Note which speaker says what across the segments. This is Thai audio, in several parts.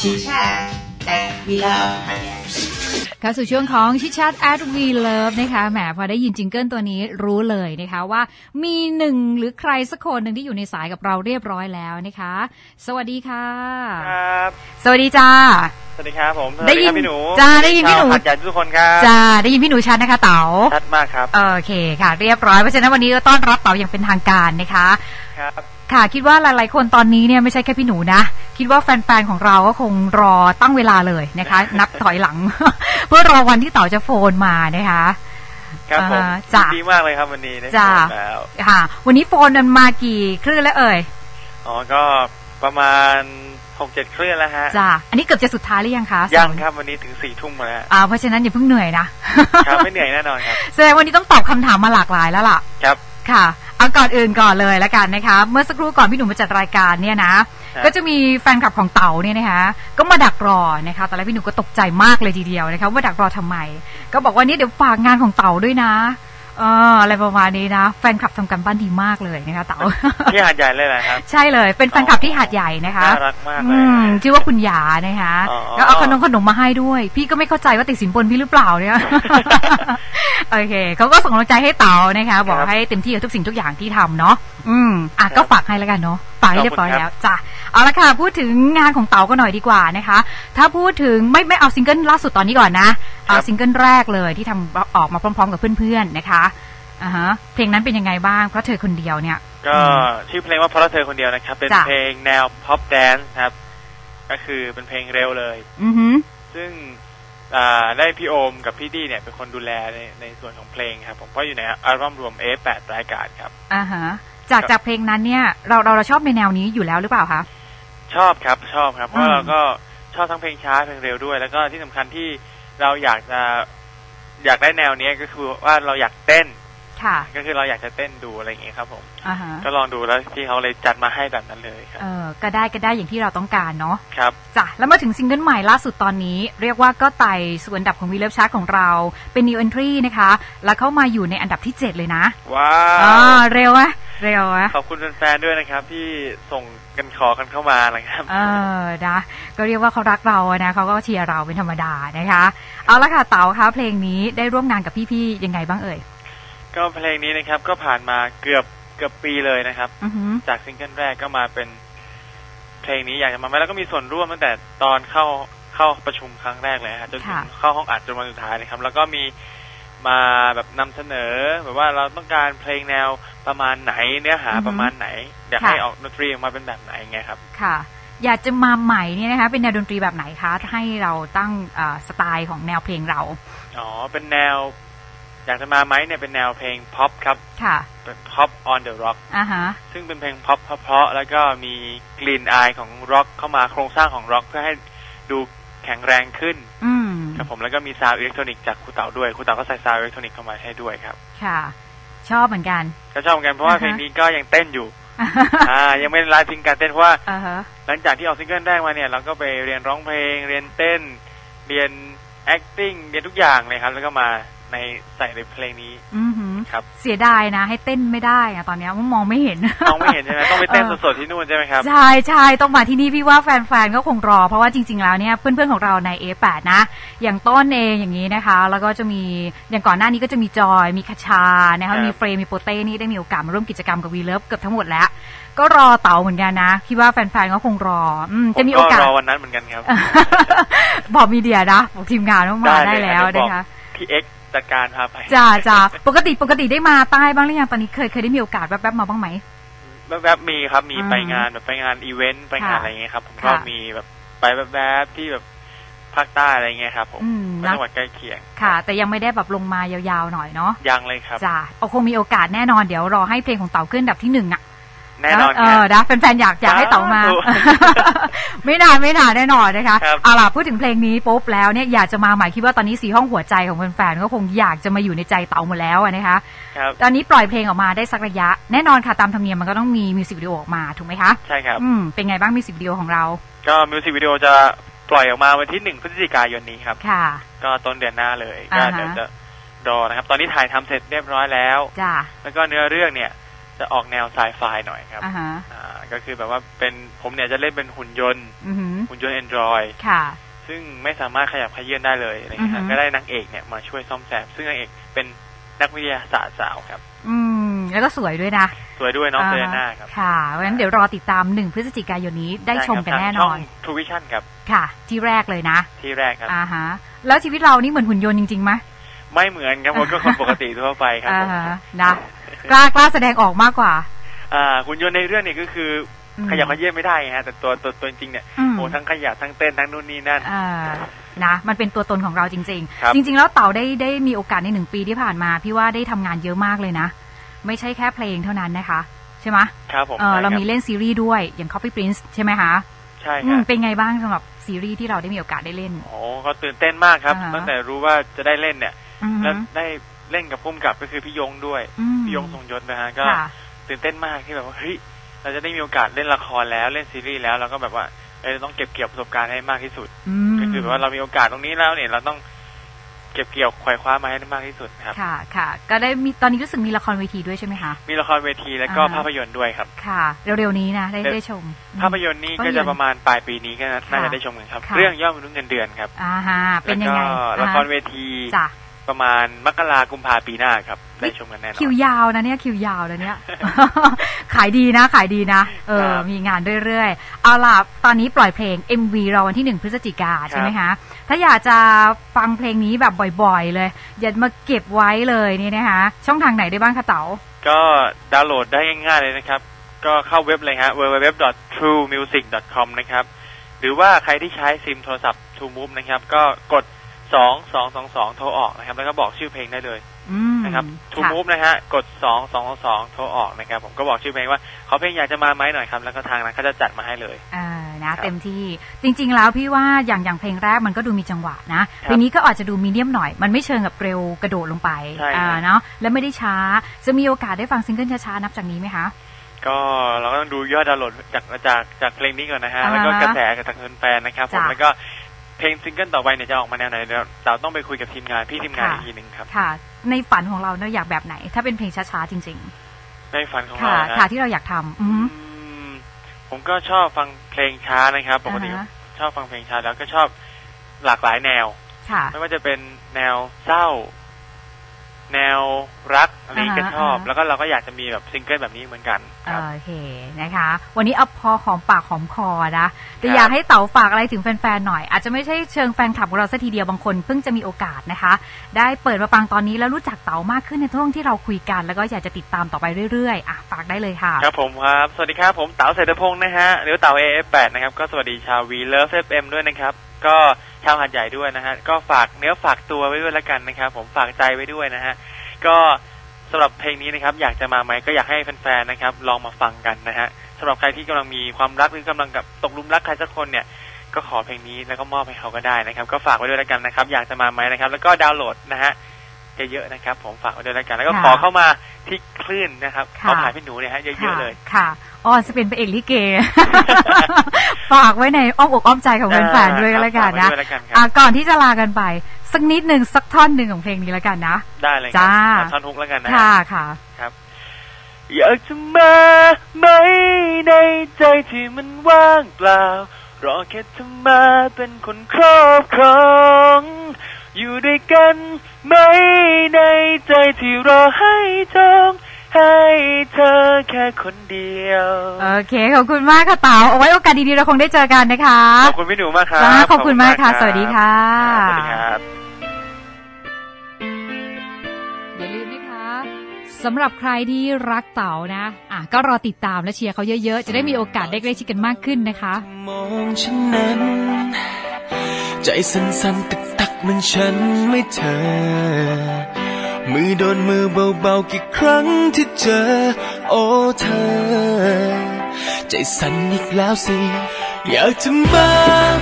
Speaker 1: ชิชาแต่วีลา
Speaker 2: เข้าสู่ช่วงของชิชาตแอดวีเลิฟนะคะแหมพอได้ยินจิงเกิลตัวนี้รู้เลยนะคะว่ามีหนึ่งหรือใครสักคนหนึ่งที่อยู่ในสายกับเราเรียบร้อยแล้วนะคะ สวัสดีค่ะ
Speaker 3: ครับ
Speaker 2: สวัสดีจ้า
Speaker 3: สวัสดีครับผม
Speaker 2: ได้ยิน
Speaker 3: สวัสพี่หนู
Speaker 2: จ้าได้ยินพี่หนู
Speaker 3: ชาวหัดใหญ่ทุกคนครับ
Speaker 2: จ้าได้ยินพี่หนูชัดนะคะเต๋า
Speaker 3: ชัดมากครับ
Speaker 2: โอเคค่ะ เรียบร้อยเพราะฉะนั้นวันนี้ก็ต้อนรับเต๋าอย่างเป็นทางการนะคะ
Speaker 3: ครับ
Speaker 2: ค่ะ คิดว่าหลาย ๆ คนตอนนี้เนี่ยไม่ใช่แค่พี่หนูนะ คิดว่าแฟน ๆ ของเราก็คงรอตั้งเวลาเลยนะคะ นับถอยหลัง เพื่อรอวันที่เต๋าจะโฟนมานะคะ
Speaker 3: ครับผม
Speaker 2: อ่าจ้ะ
Speaker 3: ดีมากเลยครับวันนี้ได้
Speaker 2: จ้ะ
Speaker 3: โฟนแล้ว
Speaker 2: ค่ะ วันนี้โฟนมันมากี่คลื่นแล้วเอ่ย
Speaker 3: อ๋อก็ประมาณหกเจ็ดเครื่องแล้วฮะ
Speaker 2: จ้าอันนี้เกือบจะสุดท้ายหรือยังคะ
Speaker 3: ยังครับวันนี้ถึงสี่ทุ่มแล้วฮะ
Speaker 2: อ่าเพราะฉะนั้นอย่าเพิ่งเหนื่อยนะ
Speaker 3: ครับไม่เหนื่อยแน่นอนครับ
Speaker 2: แสดงวันนี้ต้องตอบคำถามมาหลากหลายแล้วล่ะ
Speaker 3: ครับ
Speaker 2: ค่ะ เอาก่อนอื่นก่อนเลยละกันนะคะเมื่อสักครู่ก่อนพี่หนุ่มมาจัดรายการเนี่ยนะ
Speaker 3: ครับ
Speaker 2: ก็จะมีแฟนคลับของเต๋าเนี่ยนะคะ ก็มาดักรอนะคะตอนแรกพี่หนุ่มก็ตกใจมากเลยทีเดียวนะคะว่าดักรอทำไม ก็บอกว่านี่เดี๋ยวฝากงานของเต๋าด้วยนะ เอออะไรประมาณนี้นะแฟนคลับทำกันบ้านดีมากเลยนะคะเต๋า
Speaker 3: ที่หาดใหญ่เลยแหละครับ
Speaker 2: ใช่เลยเป็นแฟนคลับที่หาดใหญ่นะคะ
Speaker 3: น่ารักมากเล
Speaker 2: อื
Speaker 3: ย
Speaker 2: มชื่อว่าคุณหยานะคะ
Speaker 3: อ๋อ
Speaker 2: ก็เอาขนมขนมมาให้ด้วย พี่ก็ไม่เข้าใจว่าติดสินบนพี่หรือเปล่าเนี่ยโอเคเขาก็ส่งกำลังใจให้เต๋านะคะ บอกให้เต็มที่กับทุกสิ่งทุกอย่างที่ทำเนาะอืมอะก็ฝากให้แล้วกันเนาะฝากให้เรียบร้อยแล้วจ้ะเอาละค่ะ พูดถึงงานของเต๋าก็หน่อยดีกว่านะคะ ถ้าพูดถึงไม่ไม่เอาซิงเกิลล่าสุดตอนนี้ก่อนนะเอา ซิงเกิลแรกเลยที่ทำออกมาพร้อม ๆ กับเพื่อนๆนะคะอ่าฮะเพลงนั้นเป็นยังไงบ้างเพราะเธอคนเดียวเนี่ย
Speaker 3: ก็ชื่อเพลงว่าเพราะเธอคนเดียวนะครับ เป็น
Speaker 2: จ้ะ
Speaker 3: เพลงแนวพ็อปแดนซ์ครับ ก็คือเป็นเพลงเร็วเลย
Speaker 2: อือหือ
Speaker 3: ซึ่งอ่าได้พี่โอมกับพี่ดี้เนี่ยเป็นคนดูแลในในส่วนของเพลงครับ ผมเพราะอยู่ในอัลบั้มรวม A8 รายการครับ
Speaker 2: อ่าฮะจากจากเพลงนั้นเนี่ย เราเราเราชอบในแนวนี้อยู่แล้วหรือเปล่าคะ
Speaker 3: ชอบครับชอบครับเพ
Speaker 2: อื
Speaker 3: ราะ
Speaker 2: ม
Speaker 3: เราก็ชอบทั้งเพลงช้าเพลงเร็วด้วย แล้วก็ที่สำคัญที่ เราอยากจะอยากได้แนวเนี้ยก็คือว่าเราอยากเต้น
Speaker 2: ค่ะ
Speaker 3: ก็คือเราอยากจะเต้นดูอะไรอย่างเงี้ยครับ ผม
Speaker 2: อ่าฮะ
Speaker 3: ก็ลองดูแล้วพี่เขาเลยจัดมาให้แบบนั้นเลยครับ
Speaker 2: เออก็ได้ก็ได้อย่างที่เราต้องการเนาะ
Speaker 3: ครับ
Speaker 2: จ้ะแล้วมาถึงซิงเกิลใหม่ล่าสุดตอนนี้ เรียกว่าก็ไต่ส่วนอันดับของวีเลฟชาร์ตของเราเป็น new entry นะคะ แล้วเข้ามาอยู่ในอันดับที่ 7 เลยนะ
Speaker 3: ว้า
Speaker 2: อ่าวเร็วอะ เร็วอะ
Speaker 3: ขอบคุณแฟนๆด้วยนะครับ ที่ส่งกันขอกันเข้ามานะครับ
Speaker 2: เออนะก็เรียกว่าเขารักเราอะนะเขาก็เชียร์เราเป็นธรรมดานะคะ เอาละค่ะเต๋าคะเพลงนี้ได้ร่วมงานกับพี่ๆยังไงบ้างเอ่ย
Speaker 3: ก็เพลงนี้นะครับก็ผ่านมาเกือบเกือบปีเลยนะครับ
Speaker 2: อือหือ
Speaker 3: จากซิงเกิลแรกก็มาเป็น เพลงนี้อยากจะมาแล้วก็มีส่วนร่วมตั้งแต่ตอนเข้าเข้าประชุมครั้งแรกเลยฮะจนถึง
Speaker 2: ค่ะ
Speaker 3: เข้าห้องอัดจนวันสุดท้ายนะครับ แล้วก็มี มาแบบนำเสนอ แบบว่าเราต้องการเพลงแนวประมาณไหนเนื้อหาประมาณไหนอยากให้ออกดนตรีออกมาเป็นแบบไหนไงครับ
Speaker 2: ค่ะ อยากจะมาใหม่เนี่ยนะคะเป็นแนวดนตรีแบบไหนคะให้เราตั้งเอ่อสไตล์ของแนวเพลงเรา
Speaker 3: อ๋อเป็นแนว อยากจะมาไหมเนี่ยเป็นแนวเพลงพ็อปครับ
Speaker 2: ค่ะ
Speaker 3: เป็น pop on the rock
Speaker 2: อ่าฮะ
Speaker 3: ซึ่งเป็นเพลงพ็อปเพราะๆแล้วก็มีกลิ่นอายของร็อกเข้ามาโครงสร้างของร็อกเพื่อให้ดูแข็งแรงขึ้น
Speaker 2: อืม
Speaker 3: ครับผมแล้วก็มีซาวด์อิเล็กทรอนิกส์จากครูเต๋าด้วยครูเต๋าก็ใส่ซาวด์อิเล็กทรอนิกส์เข้ามาให้ด้วยครับ
Speaker 2: ค่ะ ชอบเหมือนกัน
Speaker 3: ก็ชอบเหมือนกันเพราะว่า
Speaker 2: อ่าฮะ
Speaker 3: เพลงนี้ก็ยังเต้นอยู่อ่ายังไม่ได้ลาทิ้งการเต้นเพราะว่า
Speaker 2: อ่าฮะ
Speaker 3: หลังจากที่ออกซิงเกิลแรกมาเนี่ย เราก็ไปเรียนร้องเพลง เรียนเต้น เรียน acting เรียนทุกอย่างเลยครับ แล้วก็มาในใส่ในเพลงนี้
Speaker 2: อือหือ
Speaker 3: ครับ
Speaker 2: เสียดายนะ ให้เต้นไม่ได้อะตอนเนี้ยมองไม่เห็น
Speaker 3: มองไม่เห็นใช่ไหมต้องไปเต้น
Speaker 2: เออ
Speaker 3: สดๆที่นู่นใช่ไหมครับ
Speaker 2: ใช่ใช่ต้องมาที่นี่พี่ว่าแฟนๆก็คงรอ เพราะว่าจริง ๆแล้วเนี่ยเพื่อนๆของเราใน A8 นะ อย่างต้นเองอย่างนี้นะคะ แล้วก็จะมีอย่างก่อนหน้านี้ก็จะมีจอยมีคาชานะ
Speaker 3: ครั
Speaker 2: คะ
Speaker 3: บ
Speaker 2: มีเฟรมมีโปเต้นี่ได้มีโอกาสมาร่วมกิจกรรมกับวีเลิฟเกือบทั้งหมดแล้วก็รอเต๋าเหมือนกันนะคิดว่าแฟนๆก็คงรอ อืมจะมีโอกาส
Speaker 3: รอวันนั้นเหมือนกันครับ
Speaker 2: บอกมีเดียนะบอกทีมงานว่ามาได้แล้ว
Speaker 3: เดี๋ย
Speaker 2: นะคะ
Speaker 3: พี่เอ็กซ์ จัดการพาไป
Speaker 2: จ้าจ้าปกติปกติได้มาใต้บ้างหรือยังตอนนี้เคยเคยได้มีโอกาสแวบๆมาบ้างไหม
Speaker 3: แวบๆมีครับมี
Speaker 2: อืม
Speaker 3: ไปงานแบบไปงานอีเวนต์ไปงาน
Speaker 2: ค่ะ
Speaker 3: อะไรอย่างเงี้ยครับ ผม
Speaker 2: ค่ะ
Speaker 3: ก็มีแบบไปแวบๆที่แบบภาคใต้อะไรเงี้ยครับผม
Speaker 2: อืม
Speaker 3: ไป
Speaker 2: นะ
Speaker 3: จังหวัดใกล้เคียง
Speaker 2: ค่ะ แต่ยังไม่ได้แบบลงมายาวๆหน่อยเนาะ
Speaker 3: ยังเลยครับ
Speaker 2: จ้าเอาคงมีโอกาสแน่นอนเดี๋ยวรอให้เพลงของเต๋าขึ้นอันดับที่หนึ่งอะ
Speaker 3: แน่นอน
Speaker 2: เอ
Speaker 3: ครั
Speaker 2: อบนะแฟนๆอยากอยากให้เต๋ามา
Speaker 3: สาธุ
Speaker 2: ไม่นานไม่นานแน่นอนนะคะ
Speaker 3: ครับ
Speaker 2: เอาล่ะพูดถึงเพลงนี้ปุ๊บแล้วเนี่ยอยากจะมาใหม่คิดว่าตอนนี้สีห้องหัวใจของแฟนๆก็คงอยากจะมาอยู่ในใจเต๋าหมดแล้วอะนะคะ
Speaker 3: ครับ
Speaker 2: ตอนนี้ปล่อยเพลงออกมาได้สักระยะแน่นอนค่ะตามธรรมเนียมมันก็ต้องมีมิวสิกวิดีโอออกมาถูกไหมคะ
Speaker 3: ใช่ครับ
Speaker 2: อืมเป็นไงบ้างมิวสิกวิดีโอของเรา
Speaker 3: ก็มิวสิกวิดีโอจะปล่อยออกมาวันที่หนึ่งพฤศจิกายนนี้ครับ
Speaker 2: ค่ะ
Speaker 3: ก็ต้นเดือนหน้าเลยก็
Speaker 2: อ่าฮะ
Speaker 3: เดี๋ยวจะรอนะครับ ตอนนี้ถ่ายทำเสร็จเรียบร้อยแล้ว
Speaker 2: จ้า
Speaker 3: แล้วก็เนื้อเรื่องเนี่ย จะออกแนวไซไฟหน่อยครับ
Speaker 2: อ่าฮะ
Speaker 3: อ่าก็คือแบบว่าเป็นผมเนี่ยจะเล่นเป็นหุ่นยนต์
Speaker 2: อือหือ
Speaker 3: หุ่นยนต์ Android
Speaker 2: ค่ะ
Speaker 3: ซึ่งไม่สามารถขยับขยื่นได้เลยอะไรเงี้ย
Speaker 2: อื
Speaker 3: ครั
Speaker 2: อบฮึ
Speaker 3: ก็ได้นางเอกเนี่ยมาช่วยซ่อมแซมซึ่งนางเอกเป็นนักวิทยาศาสตร์สาวครับ
Speaker 2: อืม แล้วก็สวยด้วยนะ
Speaker 3: สวยด้วยน้องาเซเลน่าครับ
Speaker 2: ค่ะเพราะฉะนั้นเดี๋ยวรอติดตามหนึ่งพฤศจิกายนนี้ได้ชมกันแน่น
Speaker 3: ช่
Speaker 2: อ
Speaker 3: อนง True Vision ครับ
Speaker 2: ค่ะ ที่แรกเลยนะ
Speaker 3: ที่แรกครับ
Speaker 2: อ่าฮะ แล้วชีวิตเรานี่เหมือนหุ่นยนต์จริงๆไหม
Speaker 3: ไม่เหมือนครับผมก็คนปกติทั่วไปครับ
Speaker 2: อ่า
Speaker 3: ผม
Speaker 2: ฮะนะ กล้ากล้าแสดงออกมากกว่า
Speaker 3: อ่าหุ่นยนต์ในเรื่องเนี่ยก็คือ
Speaker 2: อืม
Speaker 3: ขยับขยื่นไม่ได้ไงฮะแต่ตัวตัวตัวจริงๆเนี่ย
Speaker 2: อืม
Speaker 3: โอ้ทั้งขยับทั้งเต้นทั้งนู่นนี่นั่น
Speaker 2: อ่านะมันเป็นตัวตนของเราจริง
Speaker 3: ครับ
Speaker 2: ๆจริง ๆ แล้วเต๋าได้ได้มีโอกาสในหนึ่งปีที่ผ่านมา พี่ว่าได้ทำงานเยอะมากเลยนะ ไม่ใช่แค่เพลงเท่านั้นนะคะ ใช่ไหม
Speaker 3: ครับผม
Speaker 2: เออ
Speaker 3: ใช่ค
Speaker 2: เรา
Speaker 3: บ
Speaker 2: มีเล่นซีรีส์ด้วยอย่าง Coffee Prince ใช่ไหมคะ
Speaker 3: ใช่
Speaker 2: อื
Speaker 3: ครั
Speaker 2: ม
Speaker 3: บ
Speaker 2: เป็นไงบ้างสำหรับซีรีส์ที่เราได้มีโอกาสได้เล่น
Speaker 3: โอ้ก็ตื่นเต้นมากครับ
Speaker 2: อ่าฮะ
Speaker 3: ตั้งแต่รู้ว่าจะได้เล่นเนี่ย
Speaker 2: อือฮึ
Speaker 3: แล้วได้ เล่นกับพุ่มกับก็คือพี่ยงด้วย
Speaker 2: อืม
Speaker 3: พี่ยงทรงยศนะฮะก็
Speaker 2: ค่ะ
Speaker 3: ตื่นเต้นมากที่แบบว่าเฮ้ยเราจะได้มีโอกาสเล่นละครแล้วเล่นซีรีส์แล้วเราก็แบบว่าเออต้องเก็บเกี่ยวประสบการณ์ให้มากที่สุด
Speaker 2: อืม
Speaker 3: ก็คือแบบว่าเรามีโอกาสตรงนี้แล้วเนี่ยเราต้องเก็บเกี่ยวควายคว้ามาให้ได้มากที่สุดครับ
Speaker 2: ค่ะ ค่ะ ก็ได้มีตอนนี้รู้สึกมีละครเวทีด้วยใช่ไหมคะ
Speaker 3: มีละครเวทีแล้วก็
Speaker 2: อ่าฮะ
Speaker 3: ภาพยนตร์ด้วยครับ
Speaker 2: ค่ะ เร็วๆนี้นะได้
Speaker 3: เร็ว
Speaker 2: ได้ชม
Speaker 3: ภาพยนตร์นี่
Speaker 2: ภาพ
Speaker 3: ก็
Speaker 2: ยนตร์
Speaker 3: จะประมาณปลายปีนี้ก็น่า
Speaker 2: ค่ะ
Speaker 3: น่าจะได้ชมกันครับ
Speaker 2: ค่ะ
Speaker 3: เรื่องย่อมมนุษย์เงินเดือนครับ
Speaker 2: อ่าฮะเป็
Speaker 3: แล้
Speaker 2: น
Speaker 3: ว
Speaker 2: ยัง
Speaker 3: ก็
Speaker 2: ไง
Speaker 3: ละคร
Speaker 2: อ่า
Speaker 3: เวที
Speaker 2: จ้ะ
Speaker 3: ประมาณมกรากุมภาปีหน้าครับ ได้ชมกันแน่นอ
Speaker 2: คิวนยาวนะเนี่ยคิวยาวนะเนี่ย ขายดีนะขายดีนะ เออ
Speaker 3: ครับ
Speaker 2: มีงานเรื่อยๆ เอาล่ะ ตอนนี้ปล่อยเพลง MV เราวันที่หนึ่งพฤศจิกาใช่ไหมคะ ถ้าอยากจะฟังเพลงนี้แบบบ่อยๆ เลย อย่ามาเก็บไว้เลยนี่นะคะ ช่องทางไหนได้บ้างคะเต๋า
Speaker 3: ก็ดาวน์โหลดได้ง่ายๆเลยนะครับ ก็เข้าเว็บเลยฮะ www.truemusic.com นะครับ หรือว่าใครที่ใช้ซิมโทรศัพท์ True Move นะครับ ก็กด 2222โทรออกนะครับ แล้วก็บอกชื่อเพลงได้เลย
Speaker 2: อืม
Speaker 3: นะครับ True
Speaker 2: ค่ะ
Speaker 3: Move นะฮะกด2222โทรออกนะครับ ผมก็บอกชื่อเพลงว่าเขาเพลงอยากจะมาไหมหน่อยครับ แล้วก็ทางนั้นเขาจะจัดมาให้เลย
Speaker 2: เออนะ
Speaker 3: ครับ
Speaker 2: เต็มที่จริง ๆ แล้วพี่ว่าอย่างอย่างเพลงแรกมันก็ดูมีจังหวะนะเพลงนี้ก็อาจจะดูมีเดียมหน่อย มันไม่เชิงกับเร็วกระโดดลงไป
Speaker 3: ใช่
Speaker 2: อ่า
Speaker 3: ครับ
Speaker 2: เนาะแล้วไม่ได้ช้าจะมีโอกาสได้ฟังซิงเกิลช้าๆนับจากนี้ไหมคะ
Speaker 3: ก็เราก็ต้องดูยอดดาวน์โหลดจากจากจากเพลงนี้ก่อนนะฮะ
Speaker 2: อ่าฮะ
Speaker 3: แล้วก็กระแสจากแฟนๆนะครับผม
Speaker 2: จ้ะ
Speaker 3: แล้วก็ เพลงซิงเกิลต่อไปเนี่ยจะออกมาแนวไหนเดี๋ยวเราต้องไปคุยกับทีมงานพี่ทีมงาน
Speaker 2: ค่ะ
Speaker 3: อีกทีหนึ่งครับ
Speaker 2: ค่ะ ในฝันของเราเนอะอยากแบบไหน ถ้าเป็นเพลงช้าๆจริง
Speaker 3: ในฝันของ
Speaker 2: ๆ
Speaker 3: เรา
Speaker 2: ค่ะ
Speaker 3: นะ
Speaker 2: ค่ะที่เราอยากทำอือฮึ
Speaker 3: อืมผมก็ชอบฟังเพลงช้านะครับปกติ
Speaker 2: อ่าฮะ
Speaker 3: ชอบฟังเพลงช้าแล้วก็ชอบหลากหลายแนว
Speaker 2: ค่ะ
Speaker 3: ไม่ว่าจะเป็นแนวเศร้า แนวรักอะไรก็
Speaker 2: อ่าฮะ
Speaker 3: ชอบ
Speaker 2: อ่าฮะ
Speaker 3: แล้วก็เราก็อยากจะมีแบบซิงเกิลแบบนี้เหมือนกันครับ
Speaker 2: โอเคนะคะ วันนี้เอาพอหอมปากหอมคอนะแต่
Speaker 3: ครับ
Speaker 2: อยากให้เต๋าฝากอะไรถึงแฟนๆหน่อย อาจจะไม่ใช่เชิงแฟนคลับของเราสัทีเดียวบางคนเพิ่งจะมีโอกาสนะคะ ได้เปิดมาฟังตอนนี้แล้วรู้จักเต๋ามากขึ้นในช่วงที่เราคุยกัน แล้วก็อยากจะติดตามต่อไปเรื่อยๆอะฝากได้เลยค่ะ
Speaker 3: ครับผมครับ สวัสดีครับผมเต๋าเศรษฐพงศ์นะฮะหรือเต๋า AF8 นะครับก็สวัสดีชาววีเลิฟ FM ด้วยนะครับ ก็ชาวหัดใหญ่ด้วยนะฮะก็ฝากเนื้อฝากตัวไว้ด้วยละกันนะครับ ผมฝากใจไว้ด้วยนะฮะก็ สำหรับเพลงนี้นะครับ อยากจะมาไหมก็อยากให้แฟนๆนะครับ ลองมาฟังกันนะฮะสำหรับใครที่กำลังมีความรักหรือกำลังกับตกหลุมรักใครสักคนเนี่ยก็ขอเพลงนี้แล้วก็มอบให้เขาก็ได้นะครับ ก็ฝากไว้ด้วยละกันนะครับ อยากจะมาไหมนะครับ แล้วก็ดาวน์โหลดนะฮะเยอะๆนะครับ ผมฝากไว้ด้วยละกัน แล้วก็
Speaker 2: ค่ะ
Speaker 3: ขอเข้ามาที่คลื่นนะครับ
Speaker 2: ค่ะ
Speaker 3: ขอผ่านพี่หนูเนี่ยฮะเยอะๆเลย
Speaker 2: ค่ะออนจะเป็นพระเอกลิเกฝากไว้ในอ้อมอกอ้อมใจของแฟนๆด้วยก็แล้วกันนะ
Speaker 3: ฝาไว้ด้วยแล้วกันค
Speaker 2: อะ
Speaker 3: รับ
Speaker 2: ก่อนที่จะลากันไป สักนิดหนึ่งสักท่อนหนึ่งของเพลงนี้แล้วกันนะ
Speaker 3: ได้เลยครั
Speaker 2: จ้า
Speaker 3: ขอท่อนฮุกแล้วกันนะ
Speaker 2: ค่ะค่ะ
Speaker 3: อยากจะมาไหมในใจที่มันว่างเปล่า รอแค่เธอมาเป็นคนครอบครองอยู่ด้วยกันไหมในใจที่รอให้จองให้เธอแค่คนเดียว
Speaker 2: โอเค ขอบคุณมากค่ะเต๋าเอาไว้โอกาสดีๆ เราคงได้เจอกันนะคะ
Speaker 3: ขอบคุณพี่หนูมากครับ
Speaker 2: จ้าขอบคุณมากค่ะ
Speaker 3: รับ
Speaker 2: สวัสดีค่ะ
Speaker 3: สวัสดีครับ
Speaker 2: สำหรับใครที่รักเต๋านะ อะก็รอติดตามและเชียร์เขาเยอะๆ จะได้มีโอกาสได้ใกล้ชิดกันมากขึ้นนะคะ
Speaker 4: มองฉันนั้น ใจสั่นๆตึกตักมันฉันไม่เธอ มือโดนมือเบาๆกี่ครั้งที่เจอ โอ้เธอ ใจสั่นอีกแล้วสิ อยากจะมา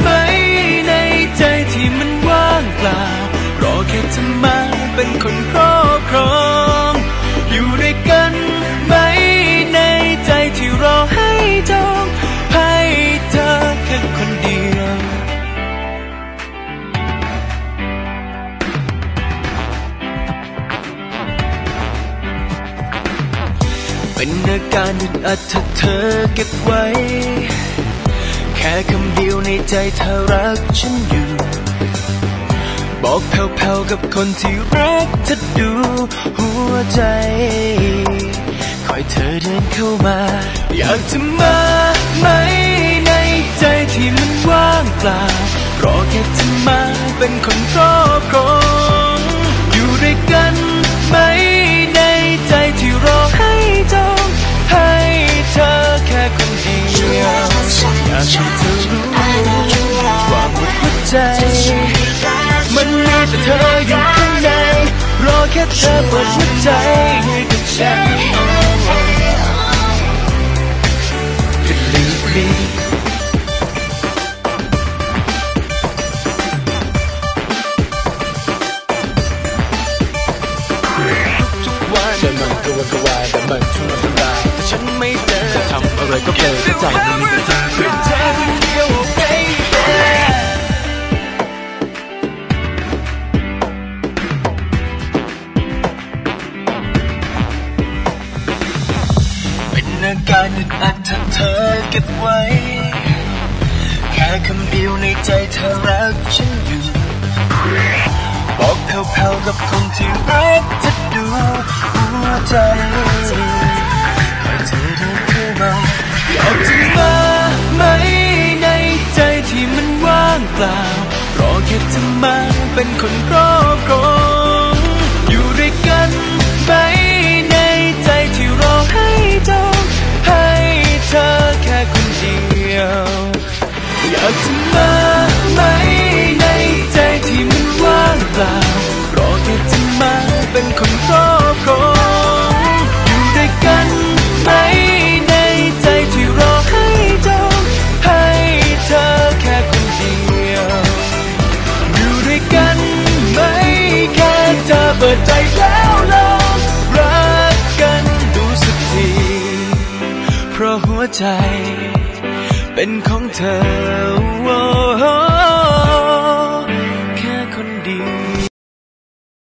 Speaker 4: ไหมในใจที่มันว่างเปล่า รอแค่เธอมาเป็นคนครอบครอง กันไหมในใจที่รอให้จองให้เธอแค่คนเดียว เป็นอาการอึดอัดถ้าเธอเก็บไว้ แค่คำเดียวในใจเธอรักฉันอยู่ อกแผ่วๆกับคนที่รักจะดูหัวใจ คอยเธอเดินเข้ามา อยากจะมาไหมในใจที่มันว่างเปล่า รอแค่เธอมาเป็นคนครอบครอง เธอเปิดหัวใจให้กับฉัน Believe me ทุกวันจะมันกวนกวายแต่มันชุ่มทำลายแต่ฉันไม่เจอจะทำอะไรก็เพลินใจมันมีแต่เธอเธอ การอึดอัดถ้าเธอเก็บไว้ แค่คำเดียวในใจเธอรักฉันอยู่ บอกแผ่วๆกับคนที่รักจะดูหัวใจให้เธอเดินเข้ามาอยากจะมาไหมในใจที่มันว่างเปล่า รอแค่เธอมาเป็นคนรอบครอ เป็นคนครอบครองอยู่ด้วยกันไหมในใจที่รอให้เจองให้เธอแค่คนเดียว อยู่ด้วยกันไหมแค่เธอเปิดใจแล้วลองรักกันดูสักที เพราะหัวใจเป็นของเธอ